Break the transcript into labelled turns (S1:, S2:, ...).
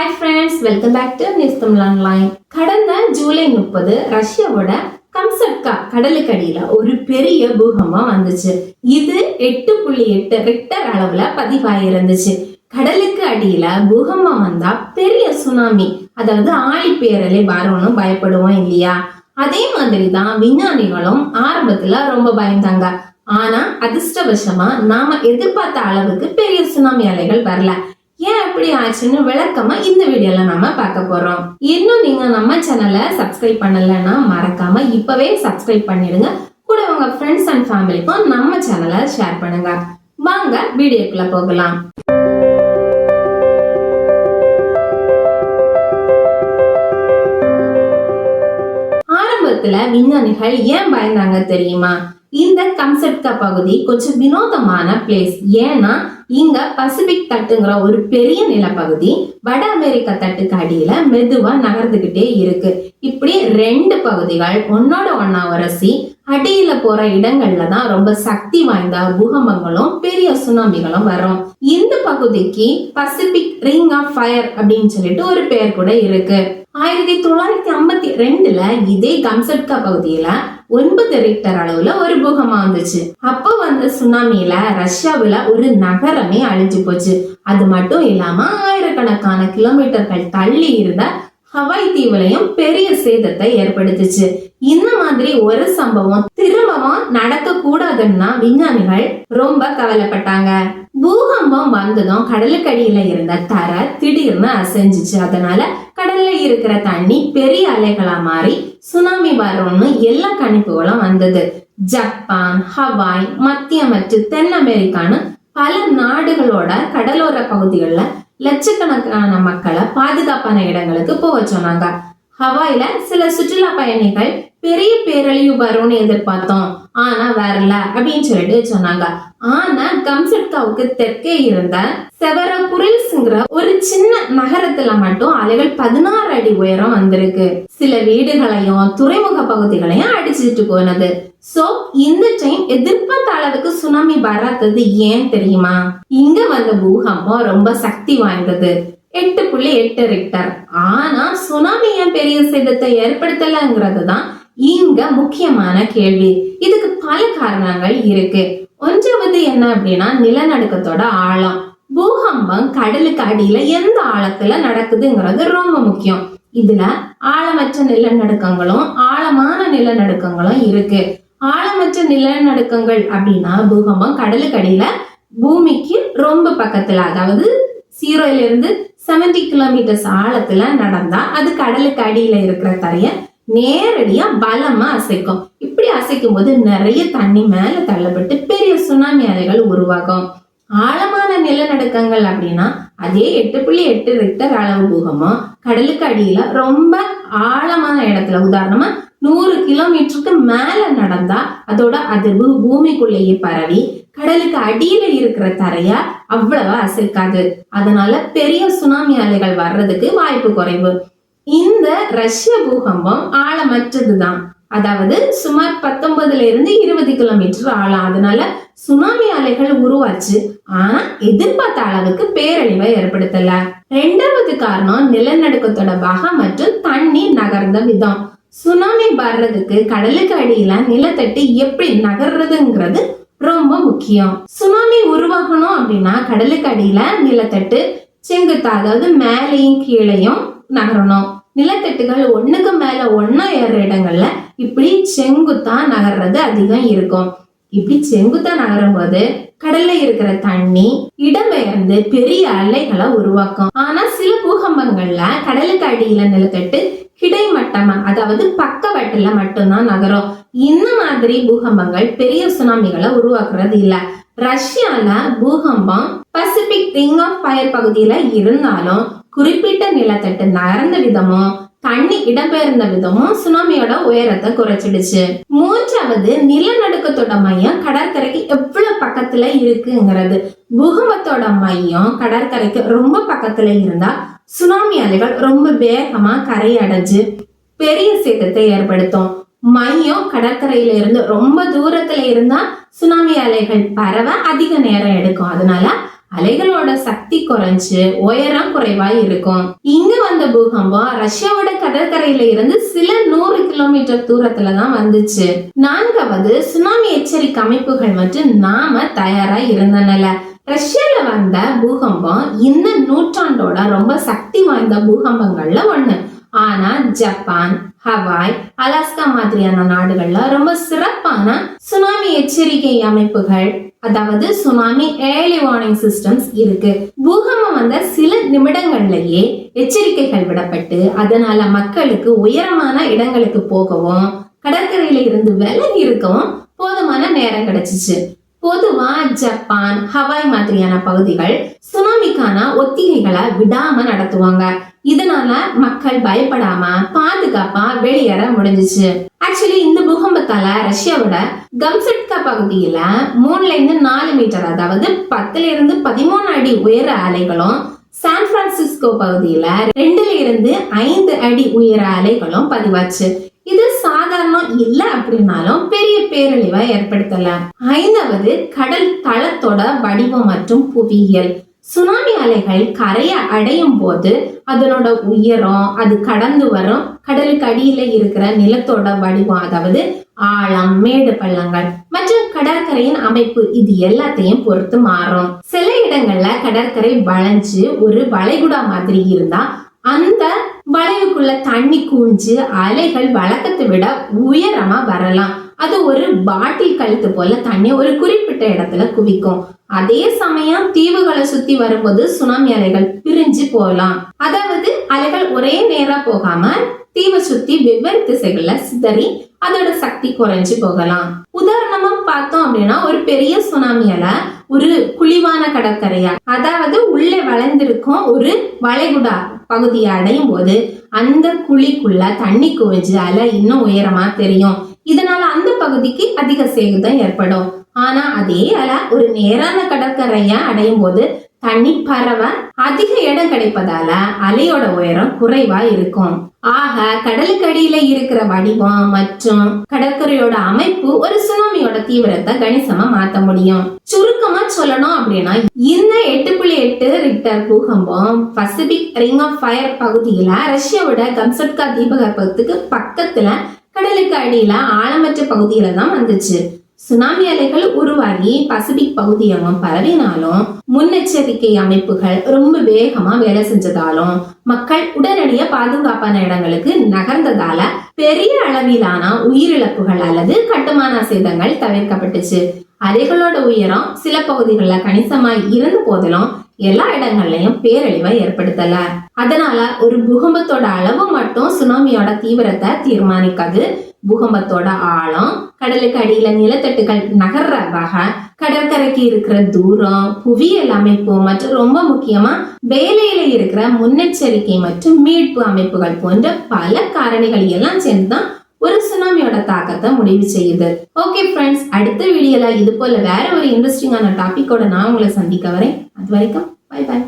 S1: Hi friends welcome back to news Tamil கடந்த July முப்பது ரஷ்யாவோட கம்சட்கா கடலுக்கடியில ஒரு பெரிய பூகம்பம் வந்துச்சு. இது எட்டு புள்ளி எட்டு ரிக்டர் அளவுல பதிவாயிருந்துச்சு. கடலுக்கு அடியில பூகம்பம் வந்தா பெரிய சுனாமி அதாவது ஆழிப்பேரலை வரணும் பயப்படுவோம் இல்லையா? அதே மாதிரி தான் விஞ்ஞானிகளும் ஆரம்பத்துல ரொம்ப பயந்தாங்க. ஆனா அதிர்ஷ்டவசமா நாம எதிர்பார்த்த அளவுக்கு பெரிய சுனாமி அலைகள் வரல. ஏன் அப்படி ஆச்சுன்னு விளக்கமா இந்த வீடியோல நம்ம பார்க்க போறோம். இன்னும் நீங்க நம்ம சேனலை சப்ஸ்கிரைப் பண்ணலன்னா மறக்காம இப்பவே சப்ஸ்கிரைப் பண்ணிடுங்க. கூட உங்க ஃப்ரெண்ட்ஸ் அண்ட் ஃபேமிலிக்கும் நம்ம சேனலை ஷேர் பண்ணுங்க. வாங்க வீடியோக்குள்ள போகலாம். ஆரம்பத்துல விஞ்ஞானிகள் ஏன் பயந்தாங்க தெரியுமா? இந்த கம்சட்கா பகுதி கொஞ்சம் வினோதமான பிளேஸ் ஏன்னா இங்க பசிபிக் தட்டுங்கிற ஒரு பெரிய நிலப்பகுதி வட அமெரிக்கா தட்டுக்கு அடியில மெதுவா நகர்ந்துகிட்டே இருக்கு. இப்படி ரெண்டு பகுதிகள் ஒன்னோட ஒன்னா உரசி அடியில போற இடங்கள்ல தான் ரொம்ப சக்தி வாய்ந்த பூகம்பங்களும் பெரிய சுனாமிகளும் வரும் இந்த பகுதிக்கு பசிபிக் ரிங் ஆஃப் ஃபயர் அப்படின்னு சொல்லிட்டு ஒரு பெயர் கூட இருக்கு. ஆயிரத்தி தொள்ளாயிரத்தி ஐம்பத்தி ரெண்டுல இதே கம்சட்கா பகுதியில ஒன்பது ரிக்டர் அளவுல ஒரு பூகம்பம் வந்துச்சு. அப்போ வந்த சுனாமியில ரஷ்யாவுல ஒரு நகரமே அழிஞ்சு போச்சு. அது மட்டும் இல்லாம ஆயிரக்கணக்கான கிலோமீட்டர்கள் தள்ளி இருந்த ஹவாய் தீவுலையும் பெரிய சேதத்தை ஏற்படுத்துச்சு. இந்த மாதிரி ஒரு சம்பவம் திரும்பவும் நடக்க கூடாதுன்னா விஞ்ஞானிகள் ரொம்ப கவலைப்பட்டாங்க. பூகம்பம் வந்ததும் கடலுக்கடியில இருந்த தர திடீர்னு அசைஞ்சிச்சு. அதனால கடல்ல இருக்கிற தண்ணி பெரிய அலைகளா மாறி சுனாமி வரும்னு எல்லா கணிப்புகளும் வந்தது. ஜப்பான் ஹவாய் மத்திய மற்றும் தென் அமெரிக்கான்னு பல நாடுகளோட கடலோர பகுதிகளில் லட்சக்கணக்கான மக்களை பாதுகாப்பான இடங்களுக்கு போக சொன்னாங்க. ஹவாயில சில சுற்றுலா பயணிகள் பெரிய பேரழிவு வரும்னு எதிர்பார்த்தோம். ஆனா வரல அப்படின்னு சொல்லிட்டு சொன்னாங்க. ஆனா கம்சட்காவுக்கு தெற்கே இருந்த செவரபுரில்ஸ்ங்கிற ஒரு சின்ன நகரத்துல மட்டும் அலைகள் பதினாறு அடி உயரம் வந்திருக்கு. சில வீடுகளையும் துறைமுக பகுதிகளையும் அடிச்சிட்டு போனது. சோ இந்த டைம் எதிர்பார்த்த அளவுக்கு சுனாமி வராதது ஏன் தெரியுமா? இங்க வந்த பூகம்பம் ரொம்ப சக்தி வாய்ந்தது. எட்டு புள்ளி எட்டு ரிக்டர் ஆனா சுனாமி ஏன் பெரிய சேதத்தை ஏற்படுத்தலங்கிறது தான் இங்க முக்கியமான கேள்வி. இதுக்கு பல காரணங்கள் இருக்கு. ஒன்றாவது என்ன அப்படின்னா நிலநடுக்கத்தோட ஆழம். பூகம்பம் கடலுக்கு அடியில எந்த ஆழத்துல நடக்குதுங்கிறது ரொம்ப முக்கியம். இதுல ஆழமற்ற நிலநடுக்கங்களும் ஆழமான நிலநடுக்கங்களும் இருக்கு. ஆழமற்ற நிலநடுக்கங்கள் அப்படின்னா பூகம்பம் கடலுக்கு அடியில பூமிக்கு ரொம்ப பக்கத்துல அதாவது சீரோல இருந்து செவன்டி கிலோமீட்டர்ஸ் ஆழத்துல நடந்தா அது கடலுக்கு அடியில இருக்கிற தரைய நேரடியா பலமா அசைக்கும். இப்படி அசைக்கும் போது நிறைய தண்ணி மேல தள்ளப்பட்டு பெரிய சுனாமி அலைகள் உருவாகும். ஆழமான நிலநடுக்கங்கள் அப்படின்னா அதே எட்டு புள்ளி எட்டு ரிக்டர் அளவு பூகமும் கடலுக்கு அடியில ரொம்ப ஆழமான இடத்துல உதாரணமா நூறு கிலோமீட்டருக்கு மேல நடந்தா அதோட அதிர்வு பூமிக்குள்ளேயே பரவி கடலுக்கு அடியில இருக்கிற தரைய அவ்வளவா அசைக்காது. அதனால பெரிய சுனாமி அலைகள் வர்றதுக்கு வாய்ப்பு குறைவு. இந்த ரஷ்ய பூகம்பம் ஆழமற்றதுதான். அதாவது சுமார் பத்தொன்பதுல இருந்து இருபது கிலோமீட்டர் ஆழம். அதனால சுனாமி அலைகள் உருவாச்சு. ஆனா எதிர்பார்த்த அளவுக்கு பேரழிவை ஏற்படுத்தல. ரெண்டாவது காரணம் நிலநடுக்கத்தோட வகை மற்றும் தண்ணி நகர்ந்த விதம். சுனாமி வர்றதுக்கு கடலுக்கு அடியில நிலத்தட்டு எப்படி நகர்றதுங்கிறது ரொம்ப முக்கியம். சுனாமி உருவாகணும் அப்படின்னா கடலுக்கு அடியில நிலத்தட்டு செங்குத்தா அதாவது மேலையும் கீழையும் நகரணும். நிலத்தட்டுகள் ஒண்ணுக்கு மேல ஒன்னா ஏறுற இடங்கள்ல இப்படி செங்குத்தா நகர்றது அதிகம் இருக்கும். இப்படி செங்குத்தா நகரும் போது கடல்ல இருக்கிற தண்ணி இடம்பெயர்ந்து பெரிய அலைகளை உருவாக்கும். ஆனா பூகம்பங்கள்ல கடலுக்கு அடியில நிலத்தட்டு கிடைமட்டமா அதாவது பக்கவட்டுல மட்டும்தான் நகரும். இந்த மாதிரி பூகம்பங்கள் பெரிய சுனாமிகளை உருவாக்குறது இல்ல. ரஷ்யால பூகம்பம் பசிபிக் ரிங் ஆஃப் ஃபயர் பகுதியில இருந்தாலும் குறிப்பிட்ட நிலத்தட்டு நகர்ந்த விதமும் தண்ணி இடம்பெயர்ந்த விதமும் சுனாமியோட உயரத்தை குறைச்சிடுச்சு. மூன்றாவது நிலநடுக்கத்தோட மையம் கடற்கரைக்கு எவ்வளவு பக்கத்துல இருக்குங்கிறது. பூகம்பத்தோட மையம் கடற்கரைக்கு ரொம்ப பக்கத்துல இருந்தா சுனாமி அலைகள் ரொம்ப வேகமா கரை அடைஞ்சு பெரிய சேதத்தை ஏற்படுத்தும். மையம் கடற்கரையில இருந்து ரொம்ப தூரத்துல இருந்தா சுனாமி அலைகள் பரவ அதிக நேரம் எடுக்கும். அதனால அலைகளோட சக்தி குறைஞ்சு உயரம் குறைவா இருக்கும். இங்க வந்த பூகம்பம் ரஷ்யாவோட கடற்கரையில இருந்து சில நூறு கிலோமீட்டர் தூரத்துல தான் வந்துச்சு. நான்காவது சுனாமி எச்சரிக்கை அமைப்புகள் மட்டும் நாம தயாரா இருந்தனால ரஷ்யால வந்த பூகம்பம் இந்த நூற்றாண்டோட ரொம்ப சக்தி வாய்ந்த பூகம்பங்கள்ல ஒண்ணு. ஆனா ஜப்பான் ஹவாய் அலாஸ்கா மாதிரியான நாடுகள்ல ரொம்ப சிறப்பான சுனாமி எச்சரிக்கை அமைப்புகள் அதாவது சுனாமி ஏர்லி வார்னிங் சிஸ்டம்ஸ் இருக்கு. பூகம்பம் வந்த சில நிமிடங்கள்லயே எச்சரிக்கைகள் விடப்பட்டு அதனால மக்களுக்கு உயரமான இடங்களுக்கு போகவும் கடற்கரையில இருந்து விலகி இருக்கவும் போதுமான நேரம் கிடைச்சிச்சு. பொதுவா ஜப்பான் ஹவாய் மாதிரியான பகுதிகள் சுனாமிக்கான ஒத்திகைகளை விடாம நடத்துவாங்க. இதனால மக்கள் பயப்படாம பாதுகாப்பா வெளியேற முடிஞ்சிச்சு. ஆக்சுவலி இந்த பூகம்பத்தால ரஷ்யாவோட கம்சட்கா பகுதியில மூணுல இருந்து நாலு மீட்டர் அதாவது பத்துல இருந்து பதிமூணு அடி உயர அலைகளும் சான் பிரான்சிஸ்கோ பகுதியில ரெண்டுல இருந்து ஐந்து அடி உயர அலைகளும் பதிவாச்சு. இது சாதாரணம் இல்ல அப்படின்னாலும் பெரிய பேரழிவை ஏற்படுத்தல ஐந்தாவது கடல் தளத்தோட வடிவம் மற்றும் புவியியல். சுனாமி அலைகள் கரையை அடையும் போது அதனோட உயரம் அது கடந்து வரும் கடலுக்கு அடியில இருக்கிற நிலத்தோட வடிவம் அதாவது ஆழம் மேடு பள்ளங்கள் மற்றும் கடற்கரையின் அமைப்பு இது எல்லாத்தையும் பொறுத்து மாறும். சில இடங்கள்ல கடற்கரை வளைஞ்சு ஒரு வளைகுடா மாதிரி இருந்தா அந்த வளைவுக்குள்ள தண்ணி கூஞ்சு அலைகள் வழக்கத்தை விட உயரமா வரலாம். அது ஒரு பாட்டில் கழுத்து போல தண்ணி ஒரு குறிப்பிட்ட இடத்துல குவிக்கும். அதே சமயம் தீவுகளை சுத்தி வரும்போது சுனாமி அலைகள் பிரிஞ்சு போகலாம். அதாவது அலைகள் ஒரே நேரா போகாம தீவை சுத்தி வெவ்வேறு திசைகள்ல சிதறி அதோட சக்தி குறைஞ்சு போகலாம். உதாரணமா பார்த்தோம் அப்படின்னா ஒரு பெரிய சுனாமி அலை ஒரு குழிவான கடற்கரையா அதாவது உள்ளே வளைந்திருக்கும் ஒரு வளைகுடா பகுதியை அடையும் போது அந்த குழிக்குள்ள தண்ணி குவிஞ்சு அலை இன்னும் உயரமா தெரியும். இதனால அந்த பகுதிக்கு அதிக சேதம் ஏற்படும். ஆனா அதே அலை ஒரு நேரான கடற்கரைய அடையும் போது தண்ணி பரவ அதிக இடம் கிடைப்பதால அலையோட உயரம் குறைவா இருக்கும். ஆக கடலுக்கு அடியில இருக்கிற வடிவம் மற்றும் கடற்கரையோட அமைப்பு ஒரு சுனாமியோட தீவிரத்தை கணிசமா மாத்த முடியும். சுருக்கமா சொல்லணும் அப்படின்னா இந்த எட்டு புள்ளி எட்டு ரிக்டர் பூகம்பம் பசிபிக் ரிங் ஆஃப் ஃபயர் பகுதியில ரஷ்யாவோட கம்சட்கா தீபகற்பத்துக்கு பக்கத்துல கடலுக்கு அடியில ஆழமற்ற பகுதியில தான் வந்துச்சு. சுனாமி அலைகள் உருவாகி பசிபிக் பகுதியெல்லாம் பரவினாலும் முன்னெச்சரிக்கை அமைப்புகள் ரொம்ப வேகமா வேலை செஞ்சதாலும் மக்கள் உடனடியா பாதுகாப்பான இடங்களுக்கு நகர்ந்ததால பெரிய அளவிலான உயிரிழப்புகள் அல்லது கட்டுமான சேதங்கள் தவிர்க்கப்பட்டுச்சு. அலைகளோட உயரம் சில பகுதிகளில் கணிசமாய் இருந்த போதிலும் எல்லா இடங்கள்லயும் பேரழிவை ஏற்படுத்தல. அதனால ஒரு பூகம்பத்தோட அளவு மட்டும் சுனாமியோட தீவிரத்தை தீர்மானிக்காது பூகம்பத்தோட ஆழம் கடலுக்கு அடியில நிலத்தட்டுகள் நகர்ற வகை கடற்கரைக்கு இருக்கிற தூரம் புவியியல் அமைப்பு மற்றும் ரொம்ப முக்கியமா வேலையில இருக்கிற முன்னெச்சரிக்கை மற்றும் மீட்பு அமைப்புகள் போன்ற பல காரணிகள் எல்லாம் சேர்ந்துதான் ஒரு சுனாமியோட தாக்கத்தை முடிவு செய்யுது. ஓகே ஃப்ரெண்ட்ஸ் அடுத்த வீடியோல இது போல வேற ஒரு இன்ட்ரெஸ்டிங்கான டாபிக்கோட நான் உங்களை சந்திக்க வரேன். அது வரைக்கும் பை பாய்